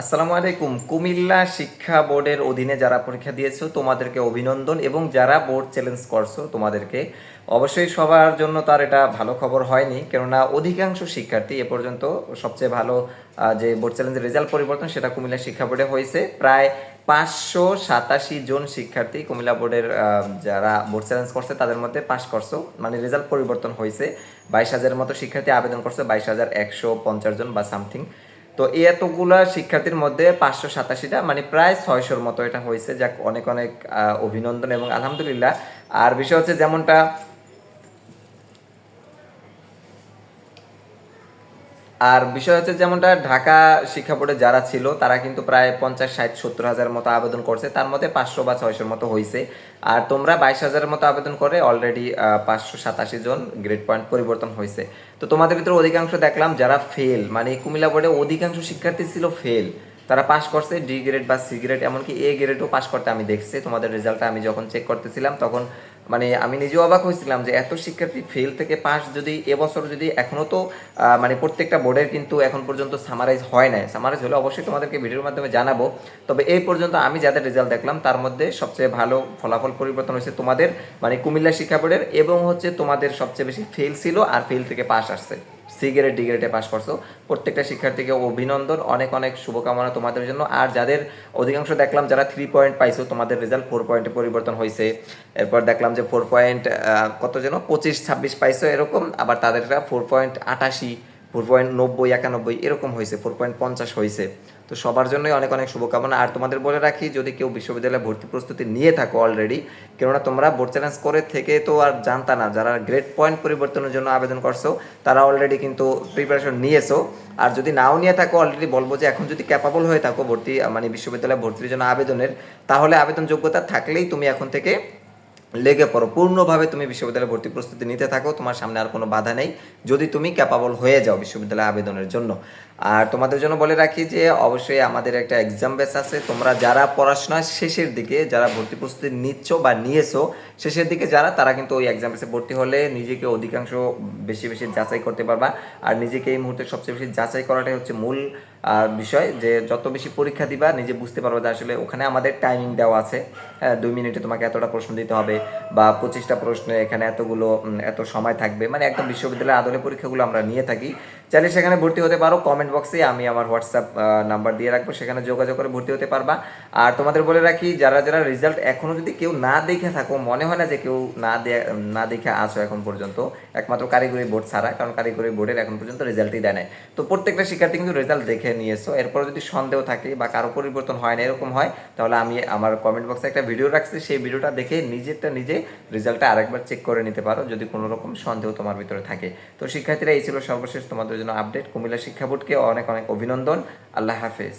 আসসালামু আলাইকুম। কুমিল্লা শিক্ষা বোর্ডের অধীনে যারা পরীক্ষা দিয়েছ, তোমাদেরকে অভিনন্দন এবং যারা বোর্ড চ্যালেঞ্জ করছ, তোমাদেরকে অবশ্যই সবার জন্য তার এটা ভালো খবর হয়নি। কেননা অধিকাংশ শিক্ষার্থী এ পর্যন্ত সবচেয়ে ভালো যে বোর্ড চ্যালেঞ্জের রেজাল্ট পরিবর্তন সেটা কুমিল্লা শিক্ষা বোর্ডে হয়েছে। প্রায় পাঁচশো সাতাশি জন শিক্ষার্থী কুমিল্লা বোর্ডের যারা বোর্ড চ্যালেঞ্জ করছে তাদের মধ্যে পাস করছ। মানে রেজাল্ট পরিবর্তন হয়েছে। বাইশ হাজারের মতো শিক্ষার্থী আবেদন করছে, বাইশ হাজার একশো পঞ্চাশ জন বা সামথিং। তো এতগুলা শিক্ষার্থীর মধ্যে পাঁচশো সাতাশিটা মানে প্রায় ছয়শোর মতো এটা হয়েছে। যাক, অনেক অনেক অভিনন্দন এবং আলহামদুলিল্লাহ। আর বিষয় হচ্ছে যেমনটা আর বিষয় হচ্ছে যেমনটা ঢাকা শিক্ষা বোর্ডে যারা ছিল, তারা কিন্তু প্রায় পঞ্চাশ, ষাট, সত্তর হাজার মতো আবেদন করছে। তার মধ্যে পাঁচশো বা ছয়শোর মতো হয়েছে আর তোমরা বাইশ হাজারের মতো আবেদন করে অলরেডি পাঁচশো সাতাশি জন গ্রেড পয়েন্ট পরিবর্তন হয়েছে তো তোমাদের ভিতরে অধিকাংশ দেখলাম যারা ফেল মানে কুমিল্লা বোর্ডে অধিকাংশ শিক্ষার্থী ছিল ফেল তারা পাস করছে ডি গ্রেড বা সি গ্রেড এমনকি এ গ্রেডও পাস করতে আমি দেখছি। তোমাদের রেজাল্টটা আমি যখন চেক করতেছিলাম, তখন মানে আমি নিজেও অবাক হয়েছিলাম যে এত শিক্ষার্থী ফেল থেকে পাস যদি এবছর যদি এখনও তো মানে প্রত্যেকটা বোর্ডের কিন্তু এখন পর্যন্ত সামারাইজ হয় নাই। সামারাইজ হলে অবশ্যই তোমাদেরকে ভিডিওর মাধ্যমে জানাব। তবে এই পর্যন্ত আমি যাদের রেজাল্ট দেখলাম, তার মধ্যে সবচেয়ে ভালো ফলাফল পরিবর্তন হয়েছে তোমাদের মানে কুমিল্লা শিক্ষা বোর্ডের এবং হচ্ছে তোমাদের সবচেয়ে বেশি ফেল ছিল আর ফেল থেকে পাস আসছে। সি গ্রেড ডি গ্রেডে পাস করছ। প্রত্যেকটা শিক্ষার্থীকে অভিনন্দন, অনেক অনেক শুভকামনা তোমাদের জন্য। আর যাদের অধিকাংশ দেখলাম যারা থ্রি পয়েন্ট পাইছো, তোমাদের রেজাল্ট ফোর পয়েন্টে পরিবর্তন হয়েছে এরপর দেখলাম যে ফোর পয়েন্ট কত যেন? পঁচিশ, ছাব্বিশ পাইছো এরকম। আবার তাদেরটা ফোর পয়েন্ট আটাশি ফোর পয়েন্ট নব্বই, একানব্বই এরকম হয়েছে ফোর পয়েন্ট পঞ্চাশ হয়েছে তো সবার জন্যই অনেক অনেক শুভকামনা। আর তোমাদের বলে রাখি, যদি কেউ বিশ্ববিদ্যালয়ে ভর্তি প্রস্তুতি নিয়ে থাকো অলরেডি কেননা তোমরা বোর্ড চ্যালেঞ্জ করে থেকে তো আর জানতা না। যারা গ্রেড পয়েন্ট পরিবর্তনের জন্য আবেদন করছ, তারা অলরেডি কিন্তু প্রিপারেশন নিয়েছো। আর যদি নাও নিয়ে থাকো অলরেডি বলব যে এখন যদি ক্যাপাবল হয়ে থাকো ভর্তি মানে বিশ্ববিদ্যালয়ে ভর্তির জন্য আবেদনের, তাহলে আবেদন যোগ্যতা থাকলেই তুমি এখন থেকে লেগে পড়ো। পূর্ণভাবে তুমি বিশ্ববিদ্যালয়ে ভর্তি প্রস্তুতি নিতে থাকো, তোমার সামনে আর কোনো বাধা নেই। যদি তুমি ক্যাপাবল হয়ে যাও বিশ্ববিদ্যালয়ে আবেদনের জন্য। আর তোমাদের জন্য বলে রাখি যে, অবশ্যই আমাদের একটা এক্সাম বেস আছে। তোমরা যারা পড়াশোনার শেষের দিকে, যারা ভর্তি প্রস্তুতি নিচ্ছ বা নিয়েছো, শেষের দিকে যারা, তারা কিন্তু ওই এক্সাম বেসে ভর্তি হলে নিজেকে অধিকাংশ বেশি বেশি যাচাই করতে পারবা। আর নিজেকে এই মুহূর্তে সবচেয়ে বেশি যাচাই করাটাই হচ্ছে মূল বিষয় যে যত বেশি পরীক্ষা দিবা, নিজে বুঝতে পারবে যে আসলে ওখানে আমাদের টাইমিং দেওয়া আছে। দুই মিনিটে তোমাকে এতটা প্রশ্ন দিতে হবে বা পঁচিশটা প্রশ্নে এখানে এতগুলো এত সময় থাকবে। মানে একদম বিশ্ববিদ্যালয়ের আদলে পরীক্ষাগুলো আমরা নিয়ে থাকি। চাইলে সেখানে ভর্তি হতে পারো। কমেন্ট বক্সে আমি আমার হোয়াটসঅ্যাপ নাম্বার দিয়ে রাখব। সেখানে যোগাযোগ করে ভর্তি হতে পারবা। আর তোমাদের বলে রাখি, যারা যারা রেজাল্ট এখনও যদি কেউ না দেখে থাকো, মনে হয় না যে কেউ না না দেখে আসো এখন পর্যন্ত। একমাত্র কারিগরি বোর্ড ছাড়া, কারণ কারিগরি বোর্ডের এখন পর্যন্ত রেজাল্টই দেয় নাই। তো প্রত্যেকটা শিক্ষার্থী কিন্তু রেজাল্ট দেখে নিয়েছো এরপর যদি সন্দেহ থাকে বা কারও পরিবর্তন হয় না, এরকম হয়, তাহলে আমি আমার কমেন্ট বক্সে একটা ভিডিও রাখছি, সেই ভিডিওটা দেখে নিজেরটা নিজে রেজাল্টটা আরেকবার চেক করে নিতে পারো, যদি কোনো রকম সন্দেহ তোমার ভিতরে থাকে। তো শিক্ষার্থীরা, এই ছিল সর্বশেষ তোমাদের জন্য আপডেট কুমিল্লা শিক্ষা বোর্ডকে অনেক অনেক অভিনন্দন। আল্লাহ হাফেজ।